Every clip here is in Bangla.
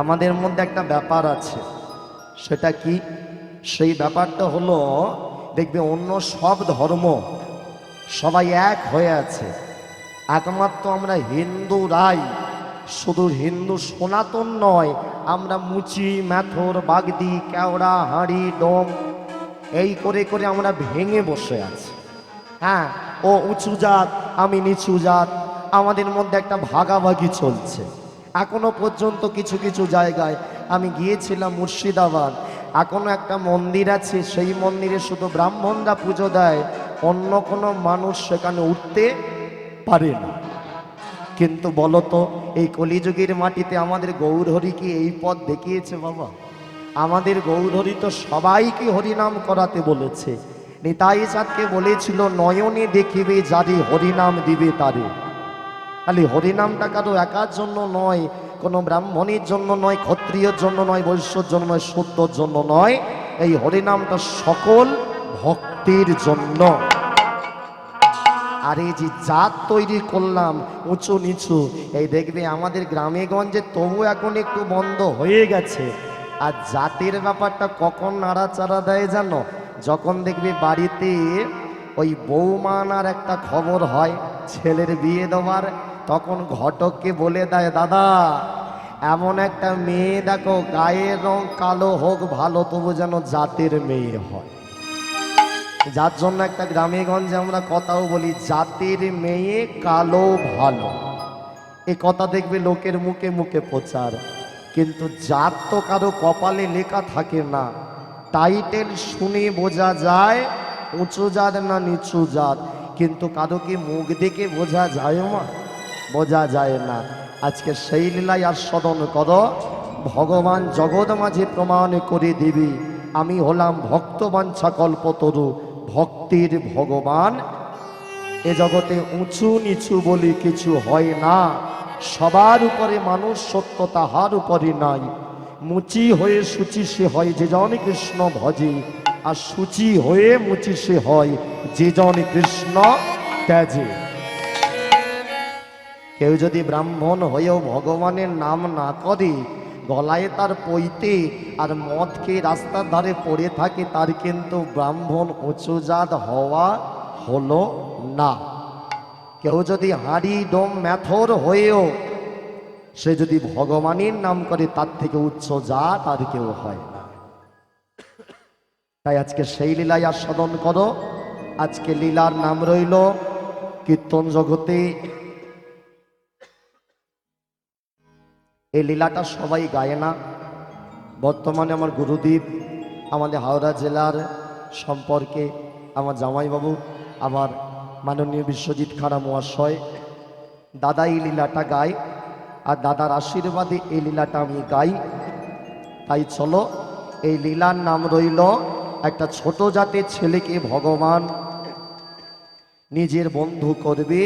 আমাদের মধ্যে একটা ব্যাপার আছে। সেটা কি? সেই ব্যাপারটা হলো, দেখবে অন্য সব ধর্ম সবাই এক হয়ে আছে। একমাত্র আমরা হিন্দুরাই শুধু হিন্দু সনাতন নয়, আমরা মুচি, ম্যাথর, বাগদি, কেওড়া, হাঁড়ি, ডোম, এই করে করে আমরা ভেঙে বসে আছি। হ্যাঁ ও উঁচু জাত, আমি নিচু জাত, আমাদের মধ্যে একটা ভাগাভাগি চলছে। এখনও পর্যন্ত কিছু কিছু জায়গায় আমি গিয়েছিলাম মুর্শিদাবাদ। এখনও একটা মন্দির আছে, সেই মন্দিরে শুধু ব্রাহ্মণরা পুজো দেয়, অন্য কোনো মানুষ সেখানে উঠতে পারে না। কিন্তু বলতো, এই কলিযুগের মাটিতে আমাদের গৌরহরি কি এই পথ দেখিয়েছে বাবা? আমাদের গৌরহরি তো সবাইকে হরিনাম করাতে বলেছে। নিতাই চাঁদকে বলেছিল, নয়নে দেখিবে যারে হরিনাম দিবে তারে। খালি হরিনামটা কারও একার জন্য নয়, কোনো ব্রাহ্মণের জন্য নয়, ক্ষত্রিয়র জন্য নয়, বৈশ্যর জন্য নয় শুদ্ধর জন্য নয়। এই হরিনামটা সকল ভক্তির জন্য। আর এই যে জাত তৈরি করলাম, উঁচু নিচু, এই দেখবে আমাদের গ্রামে গঞ্জে তবু এখন একটু বন্ধ হয়ে গেছে। আর জাতের ব্যাপারটা কখন নাড়াচাড়া দেয় জানো? যখন দেখবে বাড়িতে ওই বৌমানার একটা খবর হয়, ছেলের বিয়ে দেওয়ার তখন ঘটককে বলে দেয়, দাদা, এমন একটা মেয়ে দেখো, গায়ের রং কালো হোক, ভালো, তবু যেন জাতের মেয়ে হয়। যার জন্য একটা গ্রামে গঞ্জে আমরা কথাও বলি, জাতের মেয়ে কালো, ভালো। এ কথা দেখবে লোকের মুখে মুখে প্রচার। কিন্তু জাত তো কারও কপালে লেখা থাকে না। টাইটেল শুনে বোঝা যায়, উঁচু জাত না নিচু জাত। কিন্তু কারও কি মুখ দেখে বোঝা যায় মা বোঝা যায় না। আজকে সেই লীলাই আস্বাদন কর। ভগবান জগৎ মাঝে প্রমাণ করে দিবি। আমি হলাম ভক্তবাঞ্ছা কল্পতরু ভক্তির ভগবান। এ জগতে উঁচু নিচু বলি কিছু হয় না। সবার উপরে মানুষ সত্য তাহার উপরে নাই। মুচি হয়ে সুচি সে হয় যে জন কৃষ্ণ ভজে। আর সুচি হয়ে মুচি সে হয় যে জন কৃষ্ণ ত্যাজে। কেউ যদি ব্রাহ্মণ হয়েও ভগবানের নাম না করে, গলায় তার পৈতে আর মদকে রাস্তার ধারে পড়ে থাকে, তার কিন্তু ব্রাহ্মণ উঁচুজাত হওয়া হলো না। কেউ যদি হাঁড়ি, ডোম, ম্যাথর হয়েও সে যদি ভগবানের নাম করে, তার থেকে উচ্চ জাত আর কেউ হয় না। তাই আজকে সেই লীলায় আস্বাদন করো। আজকে লীলার নাম রইল কীর্তন জগতে এই লীলাটা সবাই গায় না। বর্তমানে আমার গুরুদেব আমাদের হাওড়া জেলার সম্পর্কে আমার জামাইবাবু, আমার মাননীয় বিশ্বজিৎ খাড়া মহাশয় দাদা এই লীলাটা গায় আর দাদার আশীর্বাদে এই লীলাটা আমি গাই। তাই চলো, এই লীলার নাম রইল একটা ছোট জাতের ছেলেকে ভগবান। নিজের বন্ধু করবে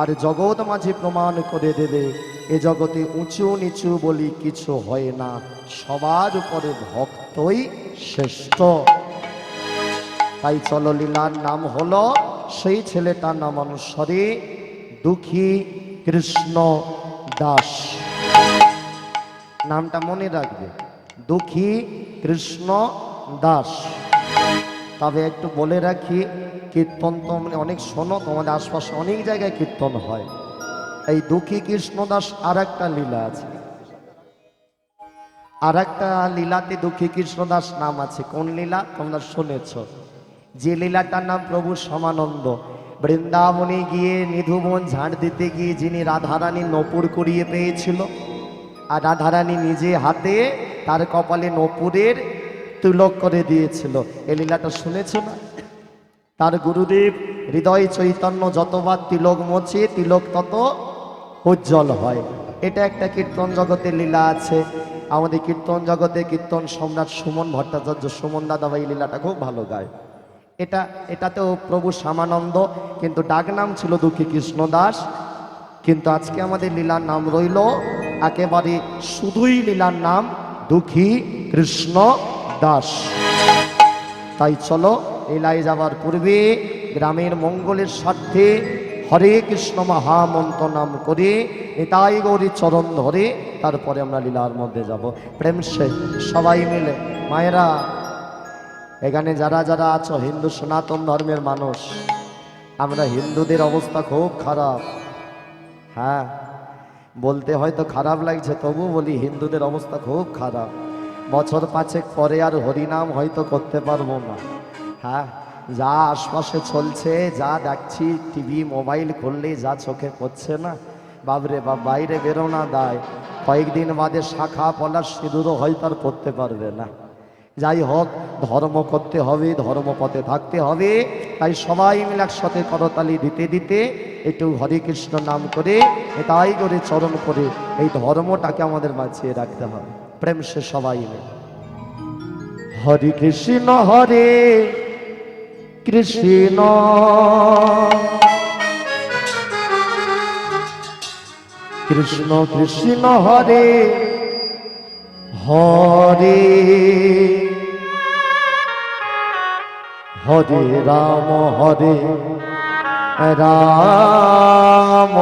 আর জগৎ মাঝে প্রমাণ করে দেবে। এ জগতে উঁচু নিচু বলি কিছু হয় না। সবার উপরে ভক্তই শ্রেষ্ঠ। তাই চলো লীলার নাম হলো, সেই ছেলেটার নাম অনুসারে দুঃখী কৃষ্ণ দাস। নামটা মনে রাখবে, দুঃখী কৃষ্ণ দাস। তবে একটু বলে রাখি, কীর্তন তো মানে অনেক শোনো, তোমাদের আশপাশে অনেক জায়গায় কীর্তন হয়। এই দুঃখী কৃষ্ণদাস আর একটা লীলা আছে। আর একটা লীলাতে দুঃখী কৃষ্ণদাস নাম আছে। কোন লীলা? তোমরা শুনেছ। যে লীলাটার নাম প্রভু সমানন্দ। বৃন্দাবনে গিয়ে নিধুবন ঝাড় দিতে গিয়ে যিনি রাধারানী নপুর করিয়ে পেয়েছিল, আর রাধারানী নিজে হাতে তার কপালে নপুরের তিলক করে দিয়েছিল। এই লীলাটা শুনেছ না? তার গুরুদেব হৃদয় চৈতন্য যতবার তিলক মোছে, তিলক তত উজ্জ্বল হয়। এটা একটা কীর্তন জগতের লীলা আছে। আমাদের কীর্তন জগতে কীর্তন সম্রাট সুমন ভট্টাচার্য, সুমন দাদা ভাই লীলাটা খুব ভালো গায়। এটা, এটাতেও প্রভু শ্যামানন্দ, কিন্তু ডাক নাম ছিল দুঃখী কৃষ্ণ দাস। কিন্তু আজকে আমাদের লীলার নাম রইল একেবারে শুধুই লীলার নাম দুঃখী কৃষ্ণ দাস। তাই চলো এলায় যাওয়ার পূর্বে গ্রামের মঙ্গলের স্বার্থে হরে কৃষ্ণ মহামন্ত্র নাম করে, নিতাই গৌরী চরণ ধরে, তারপরে আমরা লীলার মধ্যে যাব। প্রেম সে, সবাই মিলে। মায়েরা, এখানে যারা যারা আছো, হিন্দু সনাতন ধর্মের মানুষ, আমরা হিন্দুদের অবস্থা খুব খারাপ। হ্যাঁ বলতে হয়তো খারাপ লাগছে, তবু বলি হিন্দুদের অবস্থা খুব খারাপ। বছর পাঁচেক পরে আর হরিনাম হয়তো করতে পারব না। হ্যাঁ যা আশপাশে চলছে, যা দেখছি, টিভি, মোবাইল খুললেই যা চোখে পড়ছে না। বাবরে বা বাইরে বেরো না দায়। কয়েকদিন বাদে শাখা, পলাশ সিঁদুরও হয়তো আর পড়তে পারবে না। যাই হোক, ধর্ম করতে হবে, ধর্মপথে থাকতে হবে। তাই সবাই মিলে একসাথে করতালি দিতে দিতে একটু হরে কৃষ্ণ নাম করে, এটাই করে চরণ করে এই ধর্মটাকে আমাদের বাঁচিয়ে রাখতে হবে। প্রেম সে সবাই মিলে। হরে কৃষ্ণ, হরে কৃষ্ণ। কৃষ্ণ কৃষ্ণ হরে হরে। হরে রাম হরে রাম।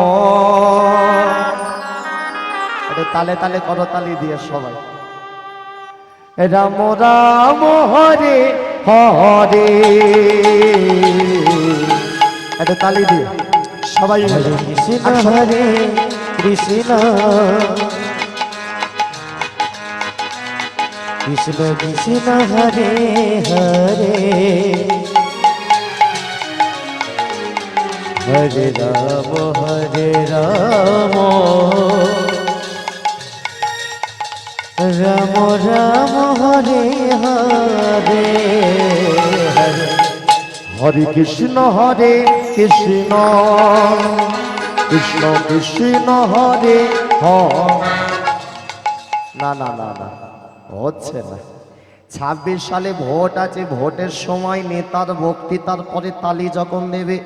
তালে তালে করতালি দিয়ে সবাই। রাম রাম, হরে হরে এটা তালি দিয়ে সবাই। কৃষ্ণ। হরে কৃষ্ণ কৃষ্ণ কৃষ্ণ হরে হরে হরে রাম হরে রাম রাম রাম হরে হরে হরে হরে কৃষ্ণ হরে কৃষ্ণ কৃষ্ণ কৃষ্ণ হরে হ না না না না হচ্ছে না। ছাব্বিশ সালে ভোট আছে, ভোটের সময় নেতার বক্তৃতার পরে তালি যখন দেবে,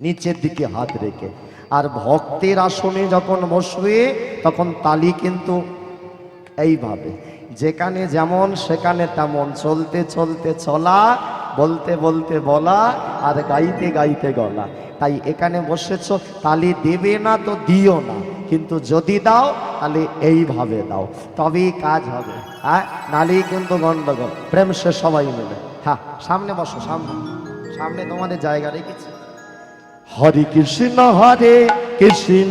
নিচের দিকে হাত রেখে। আর ভক্তের আসনে যখন বসবে, তখন তালি কিন্তু এইভাবে। যেখানে যেমন, সেখানে তেমন। চলতে চলতে চলা, বলতে বলতে বলা, আর গাইতে গাইতে গলা। তাই এখানে বসেছ, তালি দেবে না তো দিও না। কিন্তু যদি দাও তাহলে এইভাবে দাও। তবেই কাজ হবে। হ্যাঁ? নালি কিন্তু গন্ডগোল প্রেম সে সবাই মিলে। হ্যাঁ সামনে বসো, সামনে। সামনে তোমাদের জায়গা রেখেছি। হরে কৃষ্ণ হরে কৃষ্ণ।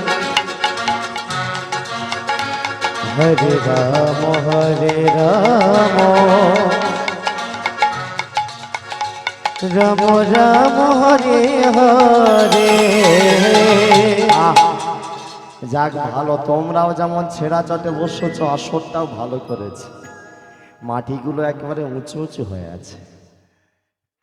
হরে রাম হরে রাম। রাম রাম, হরে হরে। যাক ভালো, তোমরাও যেমন ছেঁড়া চটে বসেছ, আসরটাও ভালো করেছে। মাটিগুলো একেবারে উঁচু উঁচু হয়ে আছে।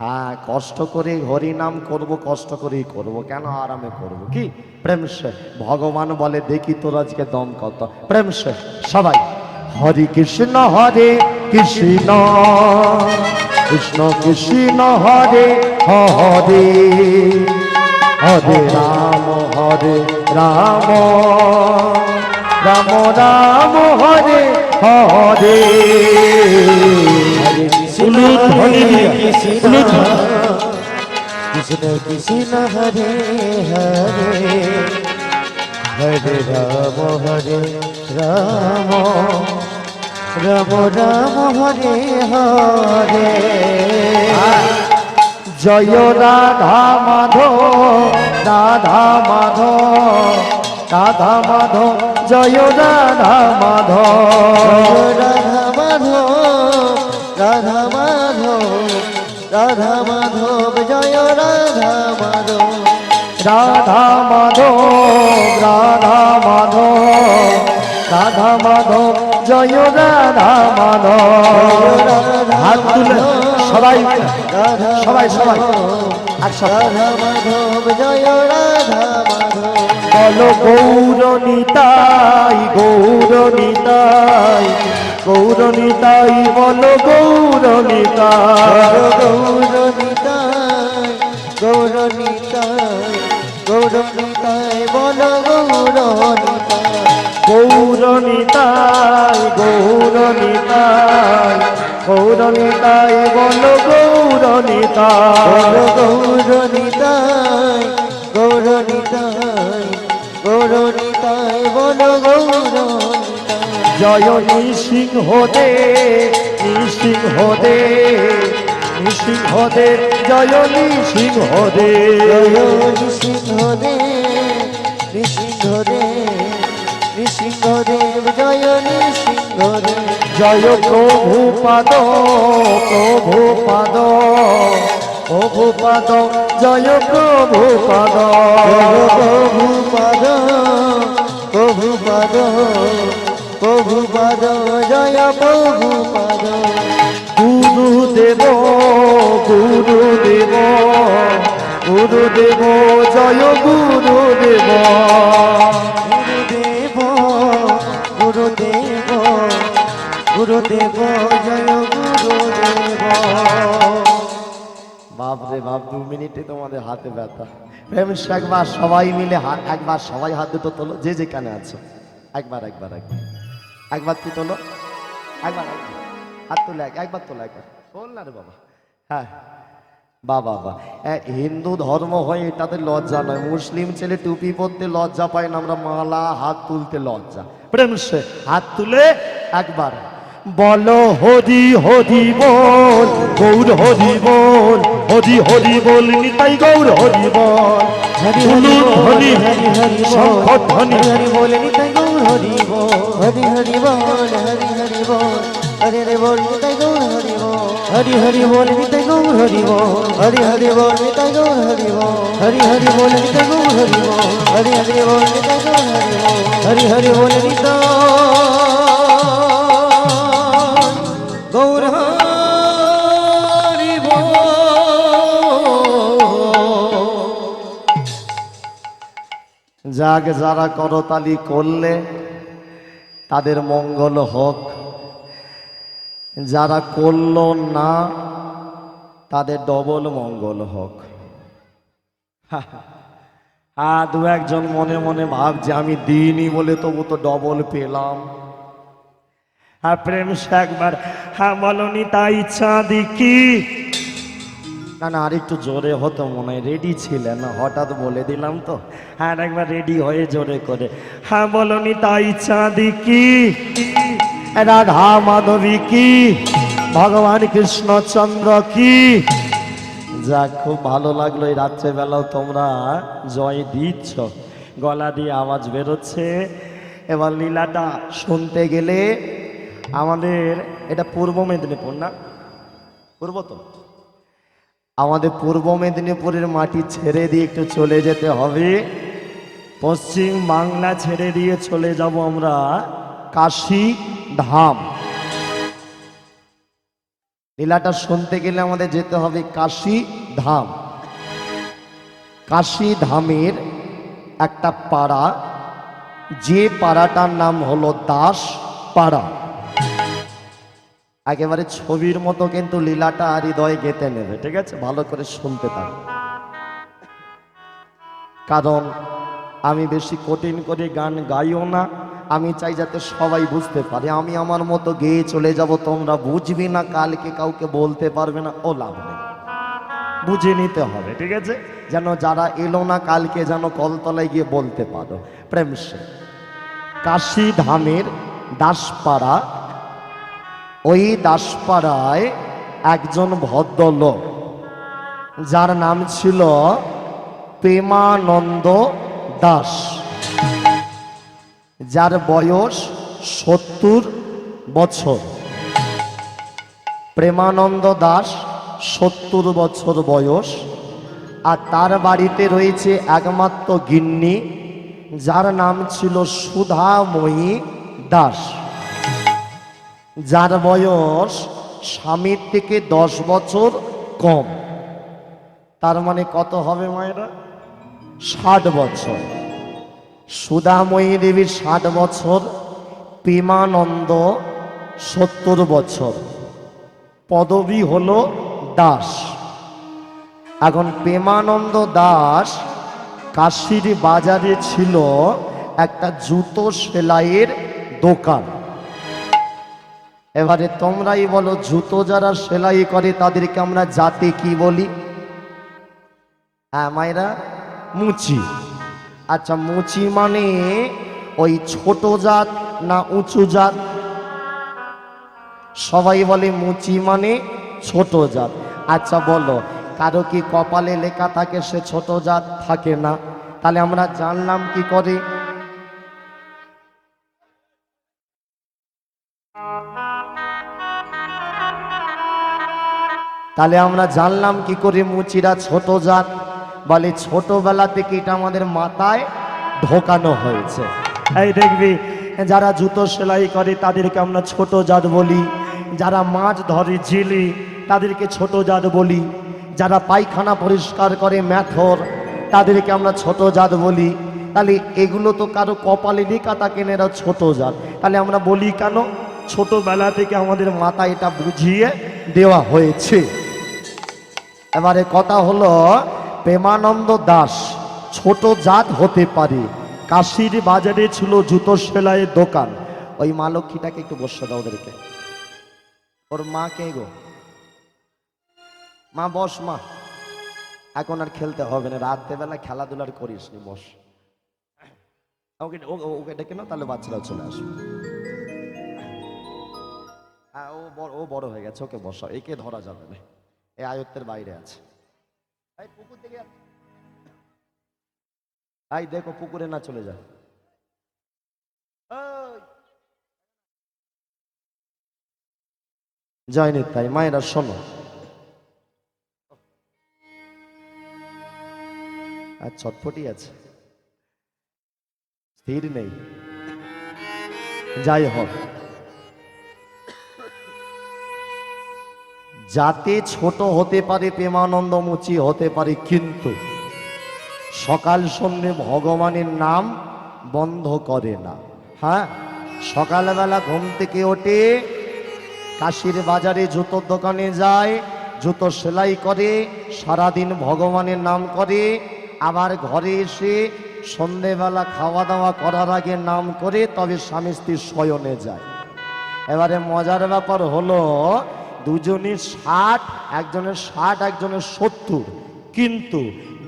হ্যাঁ কষ্ট করে হরি নাম করব, কষ্ট করেই করব। কেন আরামে করব কি? প্রেম সে, ভগবান বলে, দেখি তোর আজকে দম কত? প্রেম সে, সবাই, হরি কৃষ্ণ, হরে কৃষ্ণ কৃষ্ণ কৃষ্ণ, হরে হরে হরে রাম হরে রাম রাম রাম, হরে হরে। হলুদ হরে হরে দিয়ে, কৃষ্ণ হলুদ হরে। কৃষ্ণ কৃষ্ণ হরে হরে। হরে রাম হরে রাম। রাম রাম হরে হরে। জয় রাধা মাধব রাধা মাধব রাধা মাধব। জয় রাধা মাধব। রাধা মাধব। রাধা মাধব রাধা মাধব জয় রাধা মাধব। রাধা মাধব রাধা মাধব রাধা মাধব জয় রাধা মাধব। হাত তুলে সবাই রাধা সবাই সবাই। রাধা মাধব জয় রাধা মাধব। বলো গৌরনিতাই গৌরনিতাই গৌরনিতাই বলো গৌরনিতাই। গৌরনিতাই গৌরনিতাই গৌরনিতাই বল গৌরনিতাই। গৌরনিতাই গৌরনিতাই গৌরনিতাই। বলো গৌরনিতাই গৌরনিতাই গৌরনিতাই বল গৌরনিতাই। জয় নৃসিংহ দে নৃসিংহ দে নৃসিংহ দে জয় নৃসিংহ দে। জয় নৃসিংহদে নৃসিংহদে নৃসিংহদেব জয় নৃসিংহদেব জয় প্রভু পাদ প্রভু পাদ প্রভু পাদ জয় প্রভু পাদ। প্রভু পদ প্রভু পদ প্রভু পদ, জয় প্রভু পদ। গুরুদেব গুরুদেব গুরুদেব জয় গুরুদেব গুরুদেব গুরুদেব গুরুদেব জয় গুরুদেব বাপরে বাপ দু মিনিটে তোমাদের হাতে ব্যথা। প্রেমিস একবার সবাই মিলে হাত একবার সবাই হাত দুটো তোলো, যে যেখানে আছো। একবার একবার একবার। একবার তুই তোলো। একবার একবার। হাত তোলে এক- একবার তোলো একবার। বল না রে বাবা। হ্যাঁ। বা বাবা। হিন্দু ধর্ম হয় এটাতে লজ্জা নয়। মুসলিম ছেলে টুপি পরতে লজ্জা পায় না। আমরা মালা হাত তুলতে লজ্জা। প্রেম হাত তুলে একবার। বলো হরি হরি বল গৌর হরি বল হরি হরি বল নিতাই গৌর হরি বল হরি হরি হরি হরি হরি হরি শঙ্খ ধ্বনি হরি বল নিতাই গৌর হরি বল হরি হরি বল হরি হরি বল হরি হরি বল নিতাই গৌর হরি বল হরি হরি বল নিতাই গৌর হরি বল হরি হরি বল নিতাই গৌর হরি বল হরি হরি বল নিতাই গৌর হরি বল হরি হরি বল নিতাই গৌর হরি বল হরি হরি বল নিতাই যাক যারা করতালি করলে তাদের মঙ্গল হোক। যারা করল না, তাদের ডবল মঙ্গল হোক। হ্যাঁ দু একজন মনে মনে ভাবছে, আমি দিইনি বলে তবু তো ডবল পেলাম। হ্যাঁ প্রেম সে একবার হ্যাঁ বলনি তাই চাঁদি কি? না না, আর একটু জোরে হতো মনে হয়। রেডি ছিলেন? হঠাৎ বলে দিলাম তো। হ্যাঁ একবার রেডি হয়ে জোরে করে। হ্যাঁ বলনি তাই চাঁদি কি? রাধা মাধবী কি? ভগবান কৃষ্ণচন্দ্র কি? যাক খুব ভালো লাগল এই রাত্রেবেলাও তোমরা, জয় দিচ্ছ। গলা দিয়ে আওয়াজ বেরোচ্ছে। এবার লীলাটা শুনতে গেলে আমাদের, এটা পূর্ব মেদিনীপুর না? পূর্ব তো? আমাদের পূর্ব মেদিনীপুরের মাটি ছেড়ে দিয়ে একটু চলে যেতে হবে। পশ্চিম বাংলা ছেড়ে দিয়ে চলে যাব আমরা কাশী ধাম। লীলাটা শুনতে গেলে আমাদের যেতে হবে কাশী ধাম। কাশী ধামের একটা পাড়া, যে পাড়াটার নাম হলো দাস পাড়া। একেবারে ছবির মতো কিন্তু লীলাটা হৃদয়ে গেতে নেবে, ঠিক আছে? ভালো করে শুনতে থাকো। কারণ আমি বেশি কঠিন করে গান গাইও না, আমি চাই যাতে সবাই বুঝতে পারে। আমি আমার মতো গেয়ে চলে যাব, তোমরা বুঝবি না, কালকে কাউকে বলতে পারবে না, ও লাভ নেই। বুঝে নিতে হবে, ঠিক আছে? যেন যারা এলো না, কালকে যেন কলতলায় গিয়ে বলতে পারো। প্রেম কাশী ধামের দাসপাড়া ওই দাসপাড়ায় একজন ভদ্রলোক, যার নাম ছিল প্রেমানন্দ দাস, যার বয়স সত্তর বছর। প্রেমানন্দ দাস সত্তর বছর বয়স, আর তার বাড়িতে রয়েছে একমাত্র গিন্নি, যার নাম ছিল সুধাময়ী দাস। যার বয়স স্বামীর থেকে দশ বছর কম। তার মানে কত হবে মায়েরা? ষাট বছর। সুধাময়ী দেবীর ষাট বছর, প্রেমানন্দ সত্তর বছর। পদবী হলো দাস। এখন প্রেমানন্দ দাস কাশির বাজারে ছিল একটা জুতো সেলাইয়ের দোকান। এবারে তোমরাই বলো, জুতো যারা সেলাই করে তাদেরকে আমরা জাতে কি বলি? হ্যাঁ মায়েরা, মুচি। আচ্ছা মুচি মানে ওই ছোট জাত না উঁচু জাত? সবাই বলে মুচি মানে ছোট জাত। আচ্ছা বলো, কারও কি কপালে লেখা থাকে সে ছোট জাত থাকে না? তাহলে আমরা জানলাম কি করে? তাহলে আমরা জানলাম কি করে মুচিরা ছোট জাত। বলে ছোটবেলা থেকে এটা আমাদের মাথায় ঢোকানো হয়েছে। এই দেখবি, যারা জুতো সেলাই করে তাদেরকে আমরা ছোট জাত বলি। যারা মাছ ধরে জেলে তাদেরকে ছোট জাত বলি। যারা পায়খানা পরিষ্কার করে ম্যাথর, তাদেরকে আমরা ছোট জাত বলি। তাহলে এগুলো তো কারও কপালে লেখা থাকে না, এরা ছোট জাত। তাহলে আমরা বলি কেন? ছোটবেলা থেকে আমাদের মাথায় এটা বুঝিয়ে দেওয়া হয়েছে। এবারে কথা হলো প্রেমানন্দ দাস, ছোট জাত হতে পারে। কাশির বাজারে ছিল জুতো সেলাইয়ের দোকান। ওই মা লক্ষ্মীটাকে একটু বসে দাও ওদেরকে। ওর মা কে গো? মা, বস মা। এখন আর খেলতে হবে না, রাত্রেবেলা খেলাধুলার করিস নি, বস। ওকে ওকে ডেকে না তাহলে বাচ্চারা চলে আসবে। হ্যাঁ ও বড় ও বড় হয়ে গেছে, ওকে বসাও, একে ধরা যাবে না। এই আয়ত্তের বাইরে আছে। পুকুর। এই দেখো পুকুরে না চলে যায় জয়নি তাই মায়েরা শোনো। আর চটপটি আছে। স্থির নেই। যাই হোক। যাতে ছোট হতে পারে প্রেমানন্দ মুচি হতে পারে কিন্তু সকাল সন্ধ্যে ভগবানের নাম বন্ধ করে না। হ্যাঁ? সকালবেলা ঘুম থেকে ওঠে, কাশির বাজারে জুতোর দোকানে যায়, জুতো সেলাই করে, সারাদিন ভগবানের নাম করে, আবার ঘরে এসে সন্ধেবেলা খাওয়া দাওয়া করার আগে নাম করে, তবে স্বামী স্ত্রীর শয়নে যায়। এবারে মজার ব্যাপার হলো দুজনের ষাট, একজনের ষাট, একজনের সত্তর। কিন্তু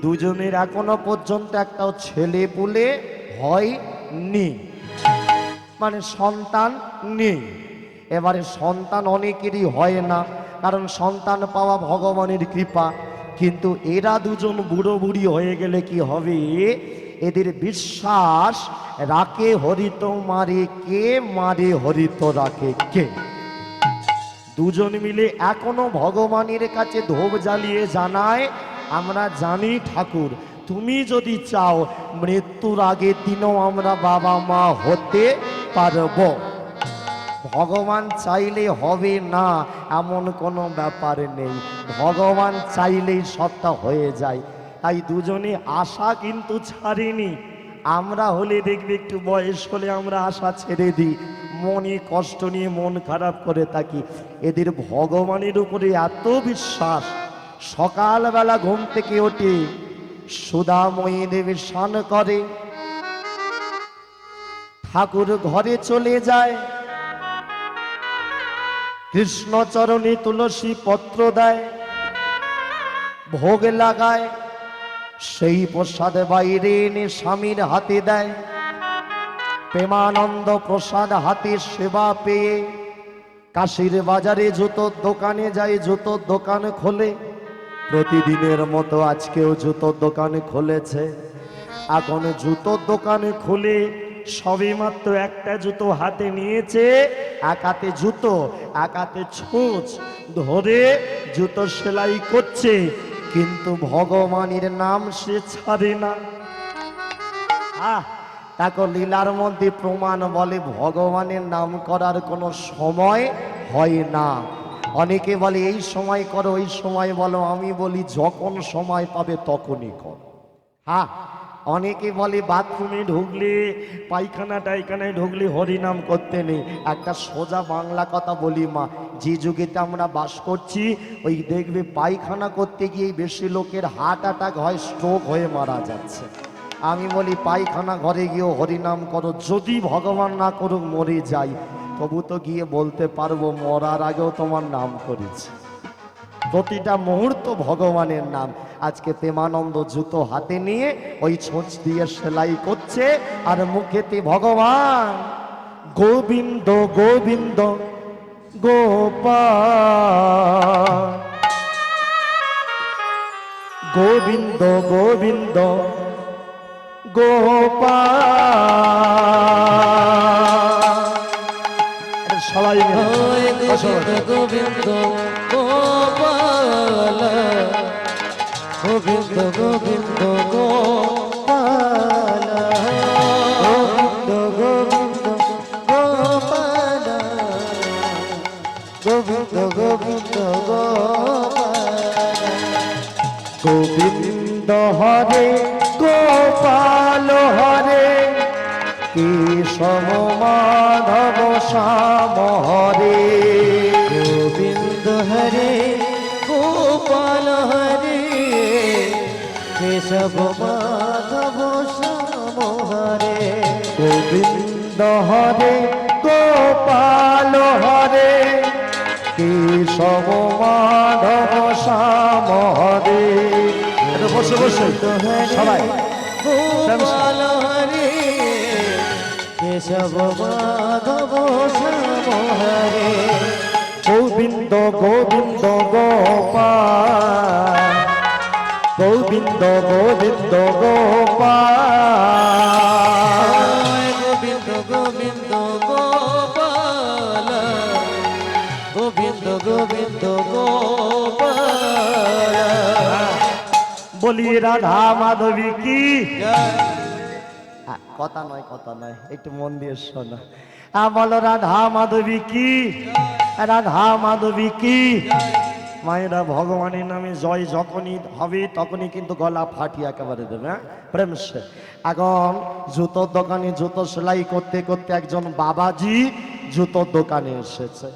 দুজনের এখনও পর্যন্ত একটাও ছেলে বলে হয়নি মানে সন্তান নেই। এবারে সন্তান অনেকেরই হয় না, কারণ সন্তান পাওয়া ভগবানের কৃপা। কিন্তু এরা দুজন বুড়ো বুড়ি হয়ে গেলে কি হবে? এদের বিশ্বাস রাকে হরিত মারে কে, মারে হরিত রাকে কে? দুজন মিলে এখনও ভগবানের কাছে ধোপ জ্বালিয়ে জানায়, আমরা জানি ঠাকুর, তুমি যদি চাও মৃত্যুর আগে দিনও আমরা বাবা মা হতে পারব। ভগবান চাইলে হবে না, এমন কোনো ব্যাপার নেই। ভগবান চাইলেই সবটা হয়ে যায়। তাই দুজনে আশা কিন্তু ছাড়েনি। আমরা হলে দেখবে একটু বয়স হলে আমরা আশা ছেড়ে দিই। মনে কষ্ট নিয়ে মন খারাপ করে থাকি। এদের ভগবানের উপরে এত বিশ্বাস, সকালবেলা ঘুম থেকে ওঠে সুধাময়ী দেবী স্নান করে, ঠাকুর ঘরে চলে যায় কৃষ্ণচরণী তুলসী পত্র দেয়, ভোগ লাগায়, সেই প্রসাদ বাইরে এনে স্বামীর হাতে দেয়। প্রেমানন্দ প্রসাদ হাতে সেবা পেয়ে কাশির বাজারে জুতোর দোকানে যাই, জুতোর দোকান খোলে। প্রতিদিনের মতো আজকেও জুতোর দোকান খুলেছে। এখন জুতোর দোকানে খুলে সবে মাত্র একটা জুতো হাতে নিয়েছে, এক হাতে জুতো, এক হাতে ছোঁচ ধরে জুতো সেলাই করছে। কিন্তু ভগবানের নাম সে ছাড়ে না। আহ! তাকে লীলার মধ্যে প্রমাণ বলে ভগবানের নাম করার কোনো সময় হয় না। অনেকে বলে, এই সময় করো, ওই সময় বলো। আমি বলি, যখন সময় পাবে তখনই কর। হ্যাঁ অনেকে বলে, বাথরুমে ঢুকলে, পায়খানা টাইখানায় ঢুকলে হরিনাম করতে নেই। একটা সোজা বাংলা কথা বলি, মা, যে যুগেতে আমরা বাস করছি, ওই দেখবে পায়খানা করতে গিয়ে বেশি লোকের হার্ট অ্যাটাক হয়, স্ট্রোক হয়ে মারা যাচ্ছে। আমি বলি, পায়খানা ঘরে গিয়েও হরিনাম করো। যদি ভগবান না করুক, মরে যাই। তবু তো গিয়ে বলতে পারব, মরার আগেও তোমার নাম করেছি। প্রতিটা মুহূর্ত ভগবানের নাম। আজকে প্রেমানন্দ জুতো হাতে নিয়ে ওই ছোঁচ দিয়ে সেলাই করছে, আর মুখেতে ভগবান, গোবিন্দ গোবিন্দ গোপা গোবিন্দ গোবিন্দ। গোপাল। সবাই গোবিন্দ গোপাল গোবিন্দ গোবিন্দ গোপাল। গোবিন্দ গোবিন্দ গোপাল। গোবিন্দ গোবিন্দ গোপাল। গোবিন্দ হরে গোপাল হরে কেশব মাধব শ্যাম হরে? গোবিন্দ হরে গোপাল হরে কেশব মাধব শ্যাম হরে? গোবিন্দ হরে গোপাল হরে কেশব মাধব শ্যাম হরে? বসে বসে। সবাই। গোপাল হরে কেশব মাধব শ্যাম হরে গোবিন্দ গোবিন্দ গোপাল। গোবিন্দ গোবিন্দ গোপাল। গোবিন্দ গোবিন্দ গোপাল। গোবিন্দ গোবিন্দ গোপাল। বলি, রাধা মাধবী কি? কথা নয় কথা নয়, একটু মন দিয়ে শোনো। বলো, রাধা মাধবী কি? রাধা মাধবী কি? মায়েরা, ভগবানের নামে জয় যখনই হবে, তখনই কিন্তু গলা ফাটিয়ে একেবারে দেবে হ্যাঁ? প্রেম সে। এখন জুতোর দোকানে জুতো সেলাই করতে করতে একজন বাবাজি জুতোর দোকানে এসেছে।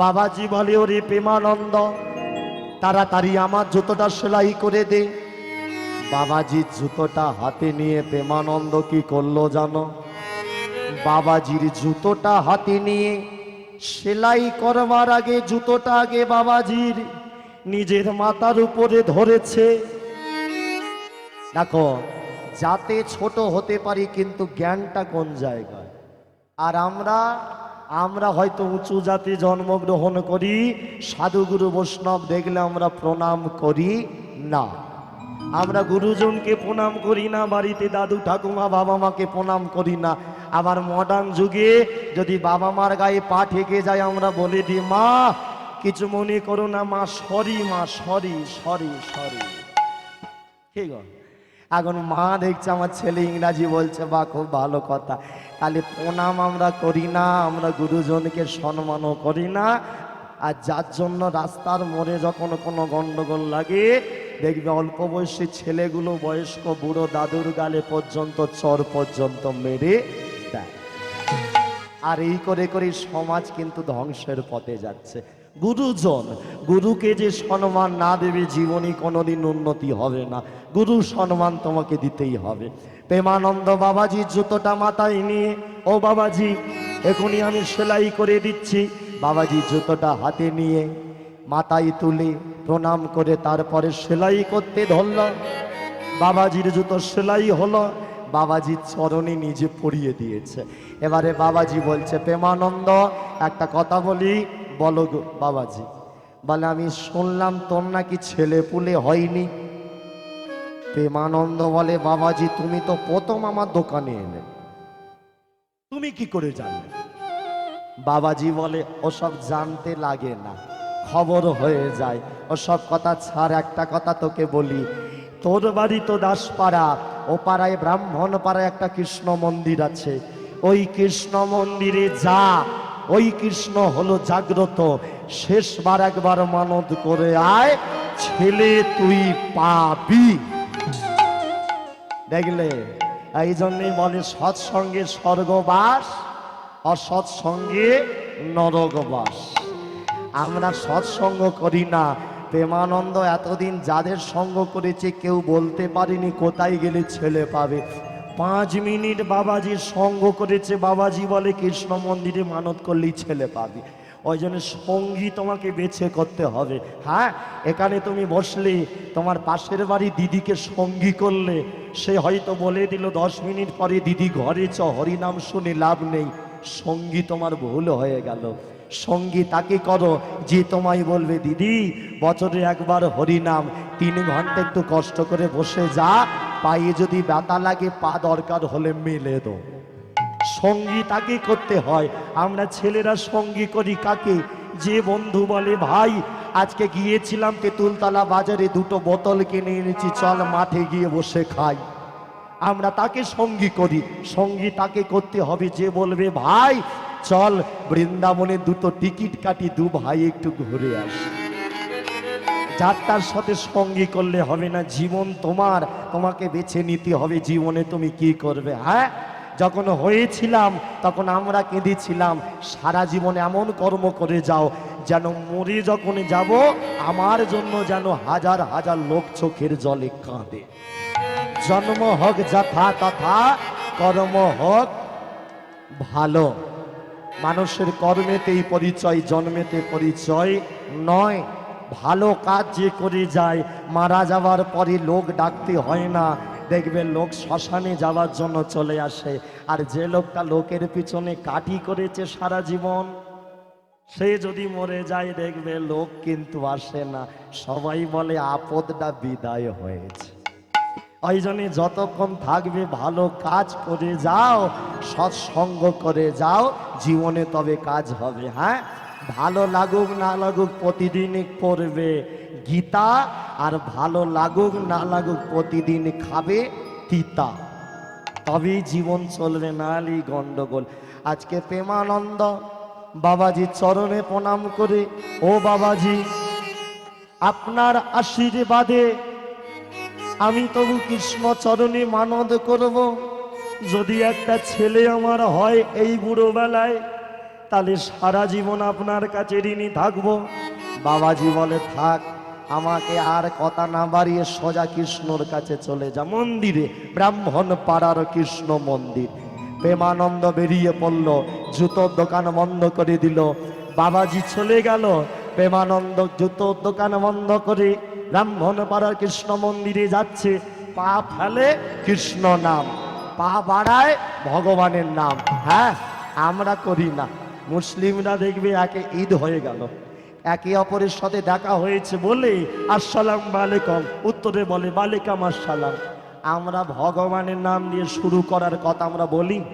বাবাজি বলে, ওরে প্রেমানন্দ, তাড়াতাড়ি আমার জুতোটা সেলাই করে দে। বাবাজির জুতোটা হাতে নিয়ে প্রেমানন্দ কি করল জানো? বাবাজির জুতোটা হাতে নিয়ে সেলাই করবার আগে জুতোটা আগে বাবাজির নিজের মাথার উপরে ধরেছে। দেখো, যাতে ছোট হতে পারি কিন্তু জ্ঞানটা কোন জায়গায়? আর আমরা আমরা হয়তো উঁচু জাতি জন্মগ্রহণ করি, সাধুগুরু বৈষ্ণব দেখলে আমরা প্রণাম করি না। আমরা গুরুজনকে প্রণাম করি না, বাড়িতে দাদু ঠাকুমা বাবা মাকে প্রণাম করি না। আবার মডার্ন যুগে যদি বাবা মার গায়ে পা ঠেকে যায়, আমরা বলে দিই মা, কিছু মনে করো না, মা, সরি মা, সরি সরি সরি। ঠিক? এখন মা দেখছে, আমার ছেলে ইংরাজি বলছে, বা, খুব ভালো কথা। তাহলে প্রণাম আমরা করি না, আমরা গুরুজনকে সম্মানও করি না আর যার জন্য রাস্তার মোড়ে যখন কোনো গন্ডগোল লাগে, দেখবে অল্প বয়সী ছেলেগুলো বয়স্ক বুড়ো দাদুর গালে পর্যন্ত, চর পর্যন্ত মেরে দেয়। আর এই করে করে সমাজ কিন্তু ধ্বংসের পথে যাচ্ছে। গুরুজন, গুরুকে যে সম্মান না দেবে জীবনে কোনোদিন উন্নতি হবে না। গুরু সম্মান তোমাকে দিতেই হবে। প্রেমানন্দ বাবাজির জুতোটা মাথায় নিয়ে, ও বাবাজি, এখনই আমি সেলাই করে দিচ্ছি। বাবাজি জুতোটা হাতে নিয়ে মাথায় তুলে প্রণাম করে তারপরে সেলাই করতে ধরল। বাবাজির জুতো সেলাই হলো। বাবাজির চরণে নিজে পরিয়ে দিয়েছে। এবারে বাবাজি বলছে, প্রেমানন্দ, একটা কথা বলি, বলো বাবাজি। বলে, আমি শুনলাম তোর নাকি ছেলে পুলে হয়নি। প্রেমানন্দ বলে, বাবাজি, তুমি তো প্রথম আমার দোকানে এলে। তুমি কি করে জানলে? বাবাজি বলে, ওসব জানতে লাগে না। খবর হয়ে যায়, ওসব কথা ছাড়, একটা কথা তোকে বলি। তোর বাড়ি তো দাসপাড়া, ও পাড়ায় ব্রাহ্মণ পাড়ায় একটা কৃষ্ণ মন্দির আছে। ওই কৃষ্ণ মন্দিরে যা, ওই কৃষ্ণ হলো জাগ্রত। শেষবার একবার মানত করে আয়, ছেলে তুই পাবি। দেখলে এই জন্যই বলে, সৎসঙ্গে স্বর্গবাস। অসৎসঙ্গে নরকবাস। আমরা সৎসঙ্গ করি না। প্রেমানন্দ এতদিন যাদের সঙ্গ করেছে কেউ বলতে পারেনি কোথায় গেলে ছেলে পাবে। পাঁচ মিনিট বাবাজির সঙ্গ করেছে, বাবাজি বলে কৃষ্ণ মন্দিরে মানত করলেই ছেলে পাবে। ওই জন্য সঙ্গী তোমাকে বেছে করতে হবে। হ্যাঁ এখানে তুমি বসলে, তোমার পাশের বাড়ি দিদিকে সঙ্গী করলে, সে হয়তো বলে দিল, দশ মিনিট পরে দিদি ঘরে চ, হরিনাম শুনে লাভ নেই। সঙ্গী তোমার ভুল হয়ে গেল। সঙ্গী তাকে করো, যে তোমায় বলবে, দিদি, বছরে একবার হরিনাম, তিন ঘণ্টা একটু কষ্ট করে বসে যা, পায়ে যদি ব্যথা লাগে, পা দরকার হলে মেলে দো। সঙ্গী তাকে করতে হয়। আমরা ছেলেরা সঙ্গী করি কাকে? যে বন্ধু বলে, ভাই, আজকে গিয়েছিলাম তেঁতুলতলা বাজারে, দুটো বোতল কিনে এনেছি, চল মাঠে গিয়ে বসে খাই। আমরা তাকে সঙ্গী করি। সঙ্গী তাকে করতে হবে যে বলবে, ভাই, চল, বৃন্দাবনে দুটো টিকিট কাটি, দু ভাই একটু ঘুরে আসি। যাত্রার সাথে সঙ্গী করলে হবে না, জীবন তোমার, তোমাকে বেছে নিতে হবে জীবনে তুমি কি করবে হ্যাঁ? যখন হয়েছিলাম, তখন আমরা কেঁদেছিলাম, সারা জীবন এমন কর্ম করে যাও, যেন মরে যখন যাব, আমার জন্য যেন হাজার হাজার লোক চোখের জলে কাঁদে। জন্ম হোক যথা তথা, কর্ম হোক ভালো। মানুষের কর্মেতেই পরিচয়, জন্মেতে পরিচয় নয়। ভালো কাজ যে করে যায়, মারা যাওয়ার পরে লোক ডাকতে হয় না। দেখবে লোক শ্মশানে যাওয়ার জন্য চলে আসে। আর যে লোকটা লোকের পিছনে কাটি করেছে সারা জীবন, সে যদি মরে যায়, দেখবে লোক কিন্তু আসে না। সবাই বলে, আপদটা বিদায় হয়েছে। ওই জন্য যতক্ষণ থাকবে ভালো কাজ করে যাও, সৎসঙ্গ করে যাও, জীবনে তবে কাজ হবে হ্যাঁ? ভালো লাগুক, না লাগুক প্রতিদিন পড়বে। গীতা আর ভালো লাগুক, না লাগুক প্রতিদিন খাবে তিতা। তবেই জীবন চলবে নাহলেই গন্ডগোল। আজকে প্রেমানন্দ বাবাজি চরণে প্রণাম করে, ও বাবাজি, আপনার আশীর্বাদে আমি তবু কৃষ্ণ চরণে মানদ করব। যদি একটা ছেলে আমার হয় এই বুড়ো বেলায় তাহলে সারা জীবন আপনার কাছে ঋণী থাকব। বাবাজি বলে, থাক, আমাকে আর কথা না বাড়িয়ে সোজা কৃষ্ণর কাছে চলে যা। মন্দিরে, ব্রাহ্মণ পাড়ার কৃষ্ণ মন্দির। প্রেমানন্দ বেরিয়ে পড়ল, জুতোর দোকান বন্ধ করে দিল। বাবাজি চলে গেল, প্রেমানন্দ জুতোর দোকান বন্ধ করে ব্রাহ্মণ পাড়ার কৃষ্ণ মন্দিরে যাচ্ছে। পা ফেলে কৃষ্ণ নাম। পা বাড়ায় ভগবানের নাম। হ্যাঁ আমরা করি না। মুসলিমরা দেখবে একে ঈদ হয়ে গেল। একে অপরের সাথে দেখা হয়েছে বলে আসসালাম বালেকম উত্তরে বলে বালেকাম আসসালাম। আমরা ভগবানের নাম দিয়ে শুরু করার কথা আমরা বলি।